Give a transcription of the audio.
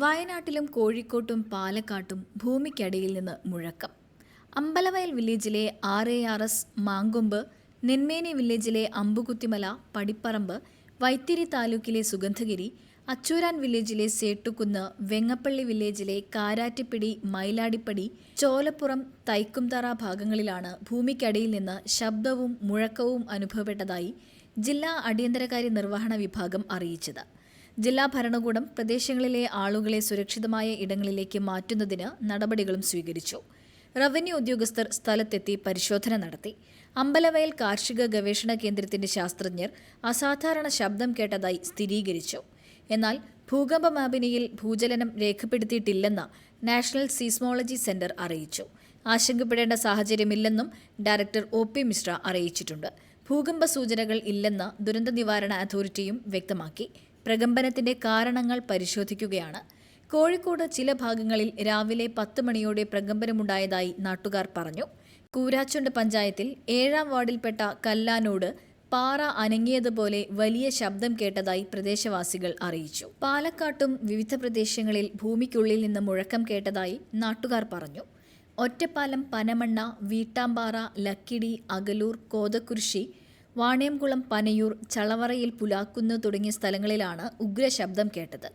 വയനാട്ടിലും കോഴിക്കോട്ടും പാലക്കാട്ടും ഭൂമിക്കടിയിൽ നിന്ന് മുഴക്കം. അമ്പലവയൽ വില്ലേജിലെ R A R S Mankombu Nenmeni വില്ലേജിലെ അമ്പുകുത്തിമല പടിപ്പറമ്പ് വൈത്തിരി താലൂക്കിലെ സുഗന്ധഗിരി അച്ചൂരാൻ വില്ലേജിലെ സേട്ടുകുന്ന് വെങ്ങപ്പള്ളി വില്ലേജിലെ കാരാറ്റിപ്പിടി മയിലാടിപ്പടി ചോലപ്പുറം തൈക്കുംതറ ഭാഗങ്ങളിലാണ് ഭൂമിക്കടിയിൽ നിന്ന് ശബ്ദവും മുഴക്കവും അനുഭവപ്പെട്ടതായി ജില്ലാ അടിയന്തരകാര്യ നിർവഹണ വിഭാഗം അറിയിച്ചത്. ജില്ലാ ഭരണകൂടം പ്രദേശങ്ങളിലെ ആളുകളെ സുരക്ഷിതമായ ഇടങ്ങളിലേക്ക് മാറ്റുന്നതിന് നടപടികളും സ്വീകരിച്ചു. റവന്യൂ ഉദ്യോഗസ്ഥർ സ്ഥലത്തെത്തി പരിശോധന നടത്തി. അമ്പലവയൽ കാർഷിക ഗവേഷണ കേന്ദ്രത്തിന്റെ ശാസ്ത്രജ്ഞർ അസാധാരണ ശബ്ദം കേട്ടതായി സ്ഥിരീകരിച്ചു. എന്നാൽ ഭൂകമ്പ മാപിനിയിൽ ഭൂചലനം രേഖപ്പെടുത്തിയിട്ടില്ലെന്ന് നാഷണൽ സീസ്മോളജി സെന്റർ അറിയിച്ചു. ആശങ്കപ്പെടേണ്ട സാഹചര്യമില്ലെന്നും ഡയറക്ടർ ഒ പി മിശ്ര അറിയിച്ചിട്ടുണ്ട്. ഭൂകമ്പ സൂചനകൾ ഇല്ലെന്ന് ദുരന്ത നിവാരണ അതോറിറ്റിയും വ്യക്തമാക്കി. പ്രകമ്പനത്തിന്റെ കാരണങ്ങൾ പരിശോധിക്കുകയാണ്. കോഴിക്കോട് ചില ഭാഗങ്ങളിൽ രാവിലെ പത്ത് മണിയോടെ പ്രകമ്പനമുണ്ടായതായി നാട്ടുകാർ പറഞ്ഞു. കൂരാച്ചുണ്ട് പഞ്ചായത്തിൽ ഏഴാം വാർഡിൽപ്പെട്ട കല്ലാനോട് പാറ അനങ്ങിയതുപോലെ വലിയ ശബ്ദം കേട്ടതായി പ്രദേശവാസികൾ അറിയിച്ചു. പാലക്കാട്ടും വിവിധ പ്രദേശങ്ങളിൽ ഭൂമിക്കുള്ളിൽ നിന്ന് മുഴക്കം കേട്ടതായി നാട്ടുകാർ പറഞ്ഞു. ഒറ്റപ്പാലം പനമണ്ണ വീട്ടാമ്പാറ ലക്കിടി അകലൂർ കോതക്കുരിശി വാണിയംകുളം പനയൂർ ചളവറയിൽ പുലാക്കുന്ന് തുടങ്ങിയ സ്ഥലങ്ങളിലാണ് ഉഗ്രശബ്ദം കേട്ടത്